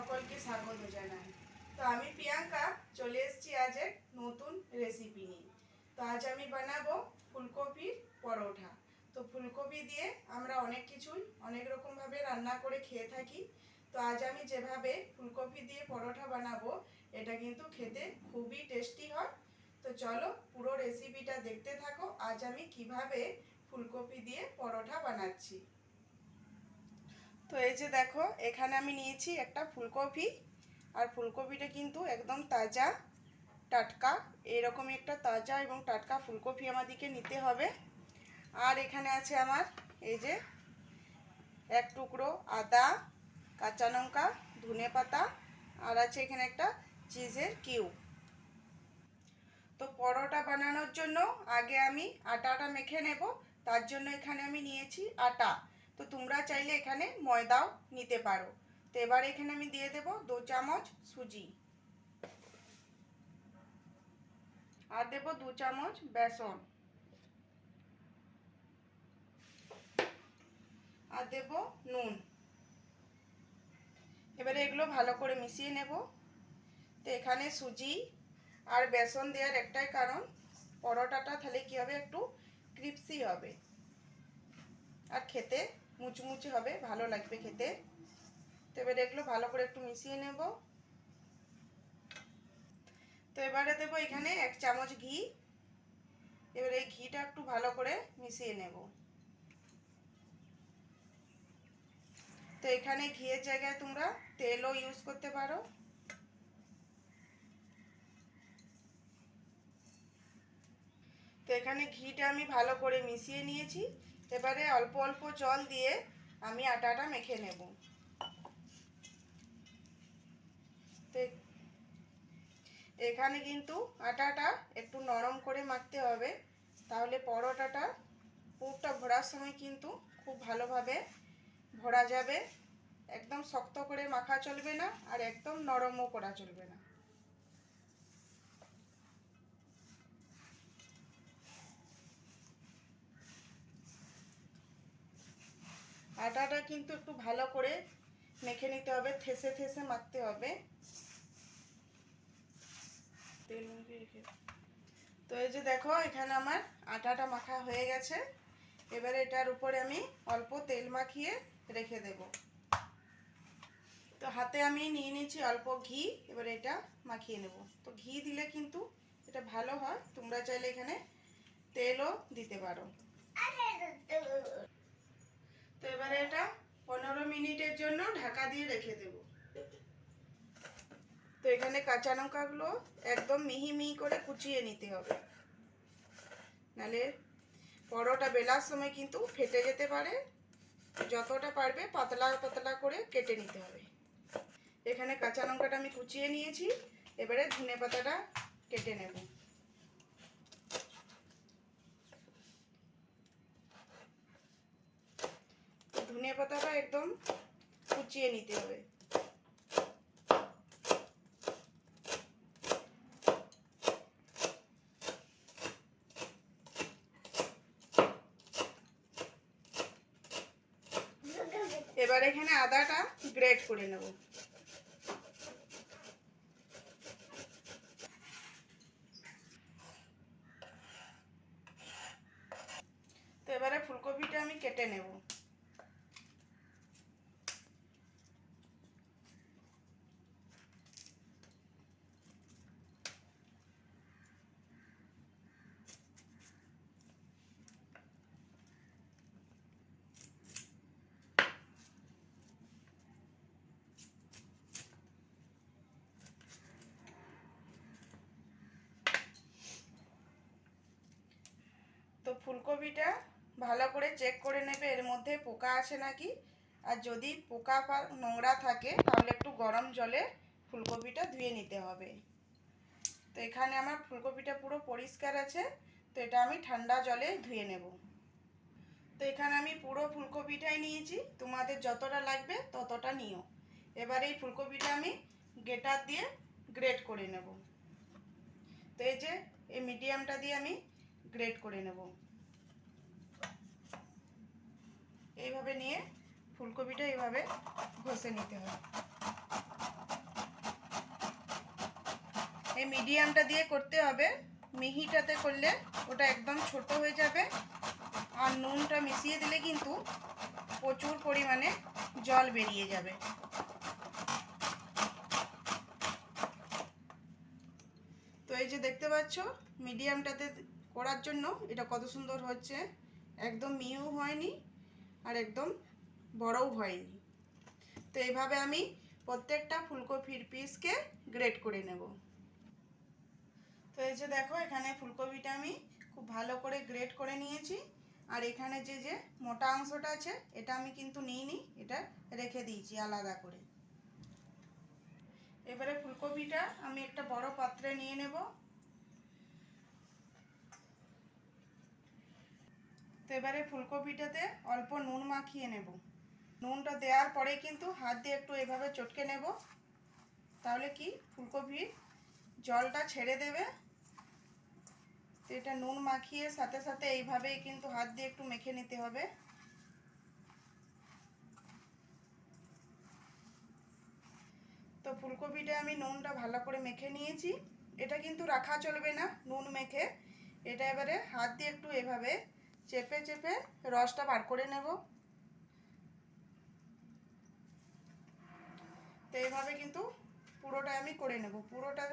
সকলকে স্বাগত জানাই। তো আমি প্রিয়াঙ্কা, চলে এসেছি আজ এক নতুন রেসিপি নিয়ে। তো আজ আমি বানাবো ফুলকপির পরোটা। তো ফুলকপি দিয়ে আমরা অনেক কিছুই অনেক রকমভাবে রান্না করে খেয়ে থাকি। তো আজ আমি যেভাবে ফুলকপি দিয়ে পরোটা বানাবো, এটা কিন্তু খেতে খুবই টেস্টি হয়। তো চলো পুরো রেসিপিটা দেখতে থাকো, আজ আমি কীভাবে ফুলকপি দিয়ে পরোটা বানাচ্ছি। তো এই যে দেখো, এখানে আমি নিয়েছি একটা ফুলকপি। আর ফুলকপিটা কিন্তু একদম তাজা, টাটকা। এরকমই একটা তাজা এবং টাটকা ফুলকপি আমাদেরকে নিতে হবে। আর এখানে আছে আমার, এই যে এক টুকরো আদা, কাঁচা লঙ্কা, ধনে পাতা, আর আছে এখানে একটা চিজের কিউ। তো পরোটা বানানোর জন্য আগে আমি আটাটা মেখে নেব, তার জন্য এখানে আমি নিয়েছি আটা। তো তোমরা চাইলে এখানে ময়দাও নিতে পারো। তো এবার এখানে আমি দিয়ে দেব দু চামচ সুজি। আর দেব দু চামচ বেসন। আর দেব নুন। এবারে এগুলো ভালো করে মিশিয়ে নেব। তো এখানে সুজি আর বেসন দেওয়ার একটাই কারণ, পরোটাটা তাহলে কী হবে? একটু ক্রিপসি হবে। আর খেতে মুচমুচে হবে, ভালো লাগবে খেতে। তো এবারে এগুলো ভালো করে একটু মিশিয়ে নেব। তো এবারে দেবো এখানে এক চামচ ঘি। এবারে এই ঘিটা একটু ভালো করে মিশিয়ে নেব। তো এখানে ঘিয়ের জায়গায় তোমরা তেলও ইউজ করতে পারো। তো এখানে ঘিটা আমি ভালো করে মিশিয়ে নিয়েছি। এবারে অল্প অল্প জল দিয়ে আমি আটাটা মেখে নেব। এখানে কিন্তু আটাটা একটু নরম করে মাখতে হবে, তাহলে পরোটাটা পুরটা ভরার সময় কিন্তু খুব ভালোভাবে ভরা যাবে। একদম শক্ত করে মাখা চলবে না আর একদম নরমও করা চলবে না। আটাটা কিন্তু একটু ভালো করে মেখে নিতে হবে, থেসে থেসে মাখতে হবে। তেল তো এই যে দেখো, এখানে আমার আটাটা মাখা হয়ে গেছে। এবারে এটার উপরে আমি অল্প তেল মাখিয়ে রেখে দেব। তো হাতে আমি নিয়ে নিয়েছি অল্প ঘি, এবারে এটা মাখিয়ে নেব। তো ঘি দিলে কিন্তু এটা ভালো হয়, তোমরা চাইলে এখানে তেলও দিতে পারো। তো এবারে এটা পনেরো মিনিটের জন্য ঢাকা দিয়ে রেখে দেব। তো এখানে কাঁচা লঙ্কাগুলো একদম মিহি মিহি করে কুচিয়ে নিতে হবে। নালে পরোটা বেলার সময় কিন্তু ফেটে যেতে পারে। যতটা পারবে পাতলা পাতলা করে কেটে নিতে হবে। এখানে কাঁচা লঙ্কাটা আমি কুচিয়ে নিয়েছি। এবারে ধনে পাতাটা কেটে নেব। ধনে পাতাটা একদম কুচিয়ে নিতে হবে। এবার এখানে আদাটা গ্রেট করে নেব তো এবারে ফুলকপিটা আমি কেটে নেব তো ফুলকপিটা ভালো করে চেক করে নেবে, এর মধ্যে পোকা আছে নাকি? আর যদি পোকা নোংরা থাকে, তাহলে একটু গরম জলে ফুলকপিটা ধুয়ে নিতে হবে। তো এখানে আমার ফুলকপিটা পুরো পরিষ্কার আছে, তো এটা আমি ঠান্ডা জলে ধুয়ে নেব। তো এখানে আমি পুরো ফুলকপিটাই নিয়েছি, তোমাদের যতটা লাগবে ততটা নিও। এবার এই ফুলকপিটা আমি গেটার দিয়ে গ্রেট করে নেব। তো এই যে, এই মিডিয়ামটা দিয়ে আমি গ্রেট করে নেব। এইভাবে নিয়ে ফুলকপিটা এইভাবে ঘষে নিতে হবে। এই মিডিয়ামটা দিয়ে করতে হবে। মিহিটাতে করলে ওটা একদম ছোট হয়ে যাবে। আর নুনটা মিশিয়ে দিলে কিন্তু প্রচুর পরিমাণে জল বেরিয়ে যাবে। তো এই যে দেখতে পাচ্ছ, মিডিয়ামটাতে করার জন্য। এটা কত সুন্দর হচ্ছে। একদম মিউ হয়নি আর একদম বড়ও হয়নি। তো এইভাবে আমি প্রত্যেকটা ফুলকপির পিসকে গ্রেট করে নেব। তো এই যে দেখো, এখানে ফুলকপিটা আমি খুব ভালো করে গ্রেট করে নিয়েছি। আর এখানে যে যে মোটা অংশটা আছে, এটা আমি কিন্তু নিইনি, এটা রেখে দিয়েছি আলাদা করে। এবারে ফুলকপিটা আমি একটা বড় পাত্রে নিয়ে নেব। তো এবারে ফুলকপিটাতে অল্প নুন মাখিয়ে নেব। নুনটা দেওয়ার পরে কিন্তু হাত দিয়ে একটু এভাবে চটকে নেব। তাহলে কি ফুলকপির জলটা ছেড়ে দেবে? তো এটা নুন মাখিয়ে সাথে সাথে এইভাবেই কিন্তু হাত দিয়ে একটু মেখে নিতে হবে। তো ফুলকপিটা আমি নুনটা ভালো করে মেখে নিয়েছি। এটা কিন্তু রাখা চলবে না নুন মেখে। এটা এবারে হাত দিয়ে একটু এভাবে চেপে চেপে রসটা বার করে নেব। তো এইভাবে কিন্তু পুরোটা আমি করে নেব। পুরোটা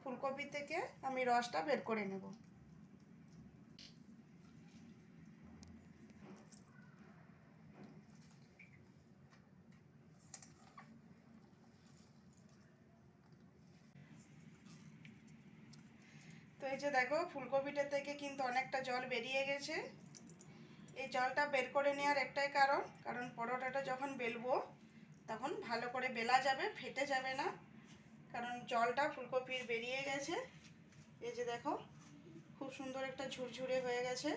ফুলকপি থেকে আমি রসটা বের করে নেব। যে দেখো, ফুলকপিটা থেকে কিন্তু অনেকটা জল বেরিয়ে গেছে। এই জলটা বের করে নেওয়ার একটাই কারণ কারণ পরোটাটা যখন বেলবো, তখন ভালো করে বেলা যাবে, ফেটে যাবে না। কারণ জলটা ফুলকপির বেরিয়ে গেছে। এই যে দেখো, খুব সুন্দর একটা ঝুরঝুরে হয়ে গেছে।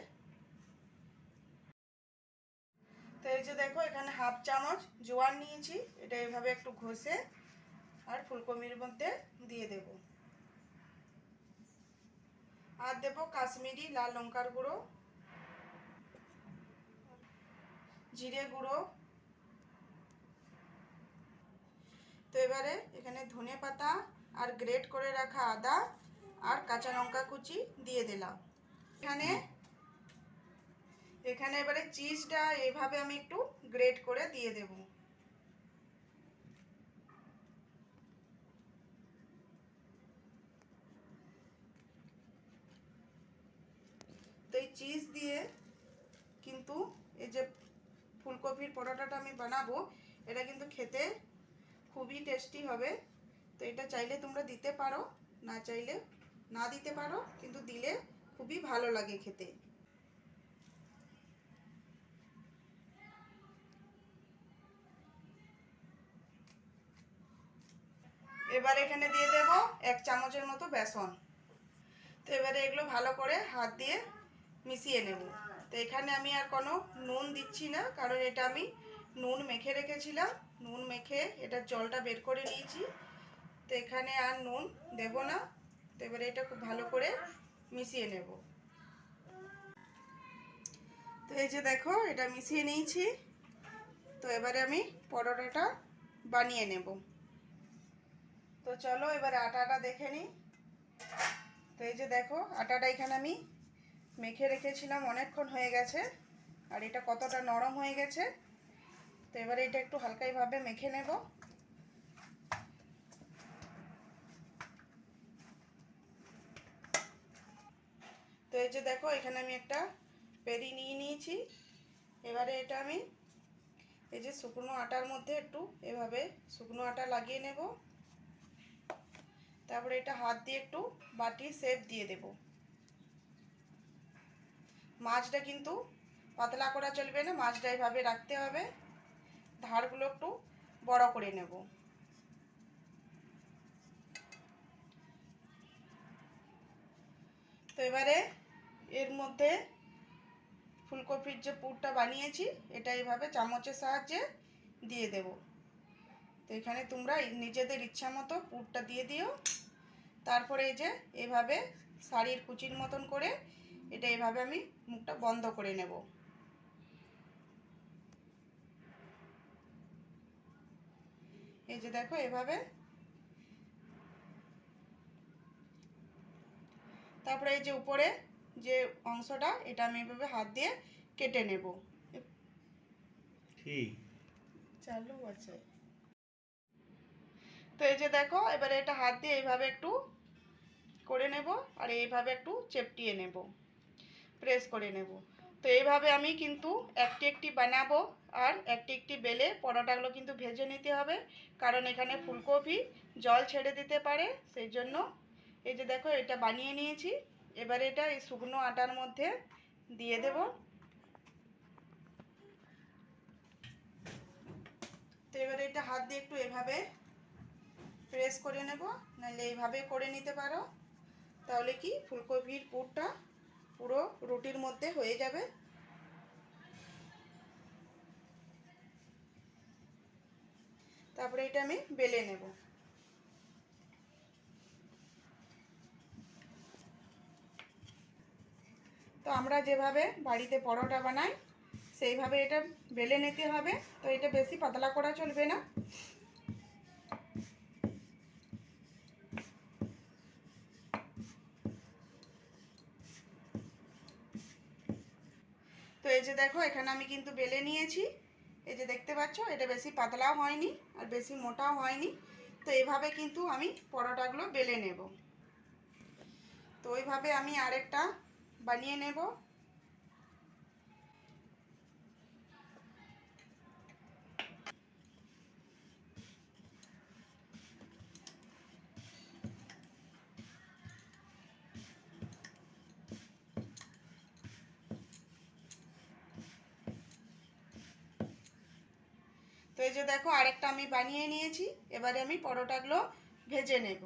তো এই যে দেখো, এখানে হাফ চামচ জোয়ান নিয়েছি, এটা এভাবে একটু ঘষে আর ফুলকপির মধ্যে দিয়ে দেব। দেব কাশ্মীরি লাল লঙ্কার গুঁড়ো, জিরে গুঁড়ো। তো এবারে এখানে ধনে পাতা আর গ্রেট করে রাখা আদা আর কাঁচা লঙ্কা কুচি দিয়ে দিলাম। এখানে এখানে এবারে চিজটা এইভাবে আমি একটু গ্রেট করে দিয়ে দেব। চিজ দিয়ে কিন্তু এই যে ফুলকপির পরোটাটা আমি বানাবো, এটা কিন্তু খেতে খুবই টেস্টি হবে। তো এটা চাইলে তোমরা দিতে পারো, না চাইলে না দিতে পারো, কিন্তু দিলে খুবই ভালো লাগে খেতে। এবার এখানে দিয়ে দেব এক চামচের মতো বেসন। তো এবারে এগুলো ভালো করে হাত দিয়ে মিশিয়ে নেব। তো এখানে আমি আর কোনো নুন দিচ্ছি না, কারণ এটা আমি নুন মেখে রেখেছিলাম। নুন মেখে এটা জলটা বের করে নিয়েছি। তো এখানে আর নুন দেব না। তো এবারে এটা খুব ভালো করে মিশিয়ে নেব। তো এই যে দেখো, এটা মিশিয়ে নিয়েছি। তো এবারে আমি পরোটাটা বানিয়ে নেব। তো চলো এবারে আটাটা দেখে নিই। তো এই যে দেখো, আটাটা এখানে আমি মেখে রেখেছিলাম, অনেকক্ষণ হয়ে গেছে। আর এটা কতটা নরম হয়ে গেছে, তো এবারে এটা একটু হালকাইভাবে মেখে নেব। তো এই যে দেখো, এখানে আমি একটা পেরি নিয়ে নিয়েছি। এবারে এটা আমি এই যে শুকনো আটার মধ্যে একটু এভাবে শুকনো আটা লাগিয়ে নেব। তারপরে এটা হাত দিয়ে একটু বাটি শেপ দিয়ে দেব। মাছটা কিন্তু পাতলা করা চলবে না, মাছটা এভাবে রাখতে হবে। ধারগুলো একটু বড় করে নেব। তো এবারে এর মধ্যে ফুলকপির যে পুরটা বানিয়েছি, এটা এইভাবে চামচের সাহায্যে দিয়ে দেব। তো এখানে তোমরা নিজেদের ইচ্ছা মতো পুরটা দিয়ে দিও। তারপরে এই যে এভাবে শাড়ির কুচির মতন করে এটা এভাবে আমি মুখটা বন্ধ করে নেব। এই যে দেখো এভাবে। তারপরে এই যে উপরে যে অংশটা এটা আমি এভাবে হাত দিয়ে কেটে নেব। ঠিক। চালু আছে। তো এই যে দেখো এবারে এটা হাত দিয়ে এইভাবে একটু করে নেব আর এইভাবে একটু চেপটিয়ে নেব। প্রেস করে নেব। তো এইভাবে আমি কিন্তু একটি একটি বানাবো আর একটি একটি বেলে পরোটাগুলো কিন্তু ভেজে নিতে হবে। কারণ এখানে ফুলকপি জল ছেড়ে দিতে পারে, সেই জন্য এই যে দেখো এটা বানিয়ে নিয়েছি। এবারে এটা এই শুকনো আটার মধ্যে দিয়ে দেব। তো এবারে এটা হাত দিয়ে একটু এভাবে প্রেস করে নেব। নাহলে এইভাবে করে নিতে পারো। তাহলে কি ফুলকপির পুরটা পুরো রুটির মধ্যে হয়ে যাবে। তারপরে এটা আমি বেলে নেব। তো আমরা যেভাবে বাড়িতে পরোটা বানাই, সেইভাবে এটা বেলে নিতে হবে। তো এটা বেশি পাতলা করা চলবে না। দেখো, এখানে আমি কিন্তু বেলে নিয়েছি। এই যে দেখতে পাচ্ছ, এটা বেশি পাতলাও হয়নি আর বেশি মোটাও হয়নি। তো এইভাবে কিন্তু আমি পরোটাগুলো বেলে নেব। তো ওইভাবে আমি আরেকটা বানিয়ে নেব। দেখো, আরেকটা আমি বানিয়ে নিয়েছি। এবারে আমি পরোটাগুলো ভেজে নেব।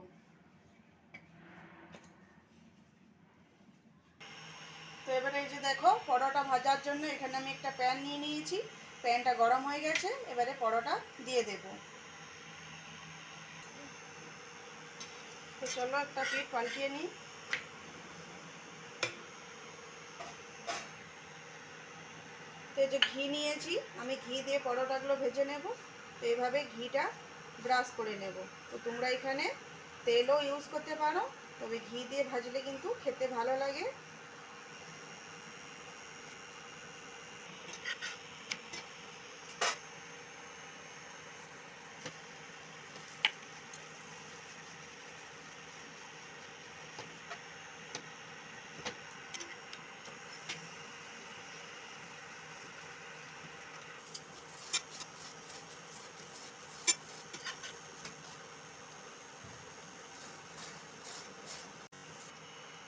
তো এবারে এই যে দেখো, পরোটা ভাজার জন্য এখানে আমি একটা প্যান নিয়ে নিয়েছি। প্যানটা গরম হয়ে গেছে, এবারে পরোটা দিয়ে দেব। তো চলো একটা পিঠ পাল্টিয়ে নিই। তো যে ঘি নিয়েছি, আমি ঘি দিয়ে পরোটাগুলো ভেজে নেব। তো এভাবে ঘিটা ব্রাশ করে নেব। তো তোমরা এখানে তেলও ইউজ করতে পারো, তবে ঘি দিয়ে ভাজলে কিন্তু খেতে ভালো লাগে।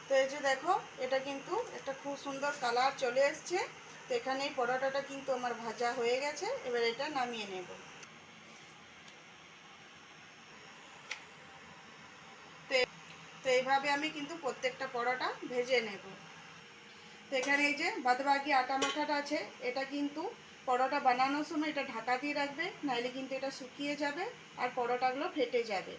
তো এই যে দেখো, এটা কিন্তু একটা খুব সুন্দর কালার চলে এসছে। তো এখানে এই পরোটাটা কিন্তু আমার ভাজা হয়ে গেছে, এবার এটা নামিয়ে নেব। তো এইভাবে আমি কিন্তু প্রত্যেকটা পরোটা ভেজে নেব। তো এখানে এই যে বাদবাকি আটা মাখাটা আছে, এটা কিন্তু পরোটা বানানোর সময় এটা ঢাকা দিয়ে রাখবে, নাইলে কিন্তু এটা শুকিয়ে যাবে আর পরোটাগুলো ফেটে যাবে।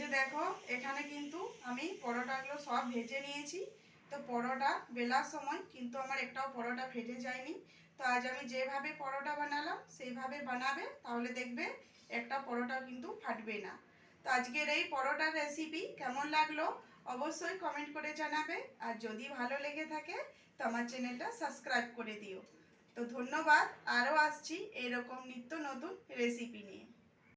যে দেখো, এখানে কিন্তু আমি পরোটাগুলো সব ভেজে নিয়েছি। তো পরোটা বেলার সময় কিন্তু আমার একটাও পরোটা ফেটে যায়নি। তো আজ আমি যেভাবে পরোটা বানালাম, সেইভাবে বানাবে, তাহলে দেখবে একটা পরোটাও কিন্তু ফাটবে না। তো আজকের এই পরোটার রেসিপি কেমন লাগল অবশ্যই কমেন্ট করে জানাবে। আর যদি ভালো লেগে থাকে, তো আমার চ্যানেলটা সাবস্ক্রাইব করে দিও। তো ধন্যবাদ, আরও আসছি এরকম নিত্য নতুন রেসিপি নিয়ে।